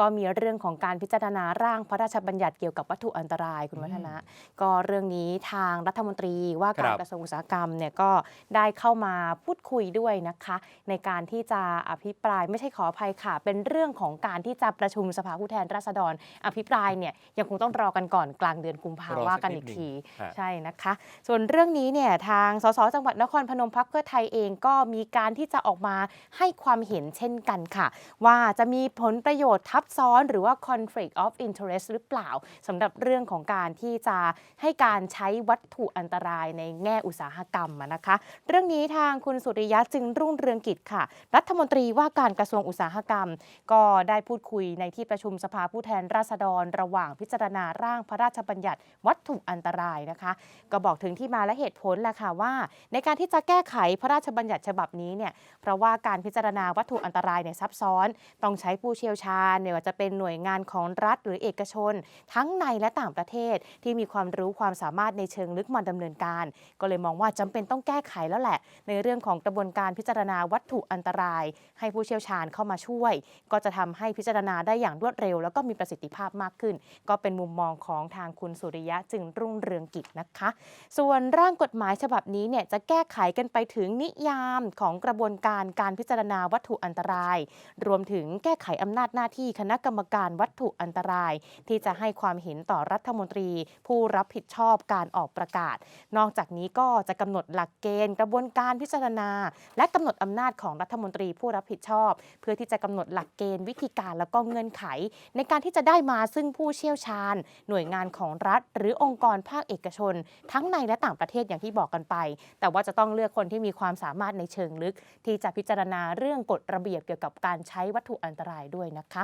ก็มีเรื่องของการพิจารณาร่างพระราชบัญญัติเกี่ยวกับวัตถุอันตรายคุณวัฒนะ ก็เรื่องนี้ทางรัฐมนตรีว่าการครับกระทรวงอุตสาหกรรมเนี่ยก็ได้เข้ามาพูดคุยด้วยนะคะ ในการที่จะอภิปรายไม่ใช่ขออภัยค่ะ เป็นเรื่องของการที่จะประชุมสภาผู้แทนราษฎร อภิปรายเนี่ยยังคงต้องรอกันก่อนกลางเดือนกุมภารอสักว่ากันนิอีดกหนึ่งทีฮะใช่นะคะ ส่วนเรื่องนี้เนี่ยทางสสจังหวัดนครพนมพักเพื่อไทยเองก็มีการที่จะออกมาให้ความเห็นเช่นกันค่ะ ว่าจะมีผลประโยชน์ทับซ้อนหรือว่า conflict of interest หรือเปล่าสำหรับเรื่องของการที่จะให้การใช้วัตถุอันตรายในแง่อุตสาหกรรมนะคะ เรื่องนี้ทางคุณสุริยะจึงรุ่งเรืองกิจค่ะ รัฐมนตรีว่าการกระทรวงอุตสาหกรรม ก็ได้พูดคุยในที่ประชุมสภาผู้แทนราษฎร ระหว่างพิจารณาร่างพระราชบัญญัติวัตถุอันตรายนะคะ ก็บอกถึงที่มาและเหตุผลแหละค่ะว่า ในการที่จะแก้ไขพระราชบัญญัติฉบับนี้เนี่ยเพราะว่าการพิจารณาวัตถุอันตรายเนี่ยซับซ้อน ต้องใช้ผู้เชี่ยวชาญไม่ว่าจะเป็นหน่วยงานของรัฐหรือเอกชน ทั้งในและต่างประเทศที่มีความรู้ความสามารถในเชิงลึกมาดำเนินการ ก็เลยมองว่าจำเป็นต้องแก้ไขแล้วแหละ ในเรื่องของกระบวนการพิจารณาวัตถุอันตราย ให้ผู้เชี่ยวชาญเข้ามาช่วย ก็จะทำให้พิจารณาได้อย่างรวดเร็ว แล้วก็มีประสิทธิภาพมากขึ้น ก็เป็นมุมมองของทางคุณสุริยะจึงรุ่งเรืองกิจนะคะ ส่วนร่างกฎหมายฉบับนี้เนี่ยจะแก้ไขกันไปถึงนิยามของกระบวนการการพิจารณาวัตถุอันตราย รวมถึงแก้ไขอำนาจหน้าที่คณะกรรมการวัตถุอันตราย ที่จะให้ความเห็นต่อรัฐมนตรี ผู้รับผิดชอบการออกประกาศ นอกจากนี้ก็จะกำหนดหลักเกณฑ์ กระบวนการพิจารณา และกำหนดอำนาจของรัฐมนตรีผู้รับผิดชอบ เพื่อที่จะกำหนดหลักเกณฑ์วิธีการแล้วก็เงื่อนไข ในการที่จะได้มาซึ่งผู้เชี่ยวชาญ หน่วยงานของรัฐ หรือองค์กรภาคเอกชน ทั้งในและต่างประเทศอย่างที่บอกกันไป แต่ว่าจะต้องเลือกคนที่มีความสามารถในเชิงลึก ที่จะพิจารณาเรื่องกฎระเบียบเกี่ยวกับการใช้วัตถุอันตรายด้วยนะคะ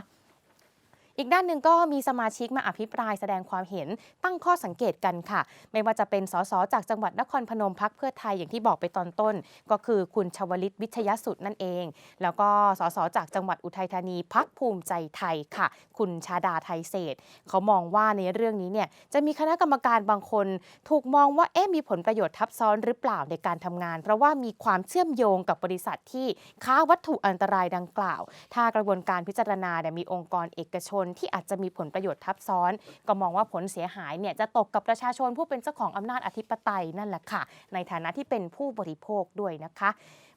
อีกด้านหนึ่งก็มีสมาชิกมาอภิปรายแสดงความเห็นตั้งข้อสังเกตกันค่ะ ไม่ว่าจะเป็นสสจากจังหวัดนครพนมพักเพื่อไทยอย่างที่บอกไปตอนต้น ก็คือคุณชวลิตวิทยสุดนั่นเอง แล้วก็สสจากจังหวัดอุทัยธานีพักภูมิใจไทยค่ะ คุณชาดาไทยเศษเขามองว่าในเรื่องนี้เนี่ยจะมีคณะกรรมการบางคน ถูกมองว่าเอ๊ะมีผลประโยชน์ทับซ้อนหรือเปล่าในการทำงาน เพราะว่ามีความเชื่อมโยงกับบริษัทที่ค้าวัตถุอันตรายดังกล่าว ถ้ากระบวนการพิจารณาเนี่ยมีองค์กรเอกชนที่อาจจะมีผลประโยชน์ทับซ้อน ก็มองว่าผลเสียหายเนี่ยจะตกกับประชาชนผู้เป็นเจ้าของอำนาจอธิปไตยนั่นแหละค่ะ ในฐานะที่เป็นผู้บริโภคด้วยนะคะ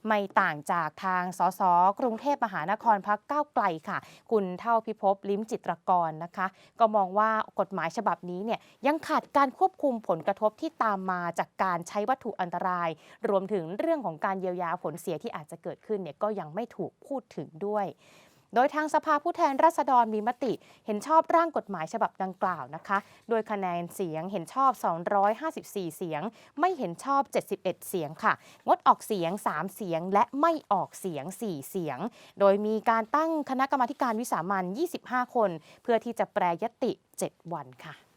ไม่ต่างจากทางสสกรุงเทพมหานครพักก้าวไกลค่ะ คุณเท่าพิภพลิ้มจิตรกรนะคะ ก็มองว่ากฎหมายฉบับนี้เนี่ยยังขาดการควบคุมผลกระทบที่ตามมาจากการใช้วัตถุอันตราย รวมถึงเรื่องของการเยียวยาผลเสียที่อาจจะเกิดขึ้นเนี่ยก็ยังไม่ถูกพูดถึงด้วย โดยทางสภาผู้แทนราษฎรมีมติ เห็นชอบร่างกฎหมายฉบับดังกล่าวนะคะ โดยคะแนนเสียงเห็นชอบ 254 เสียง ไม่เห็นชอบ 71 เสียงค่ะ งดออกเสียง 3 เสียง และไม่ออกเสียง 4 เสียง โดยมีการตั้งคณะกรรมการวิสามัน25 คน เพื่อที่จะแปรยติ 7 วันค่ะ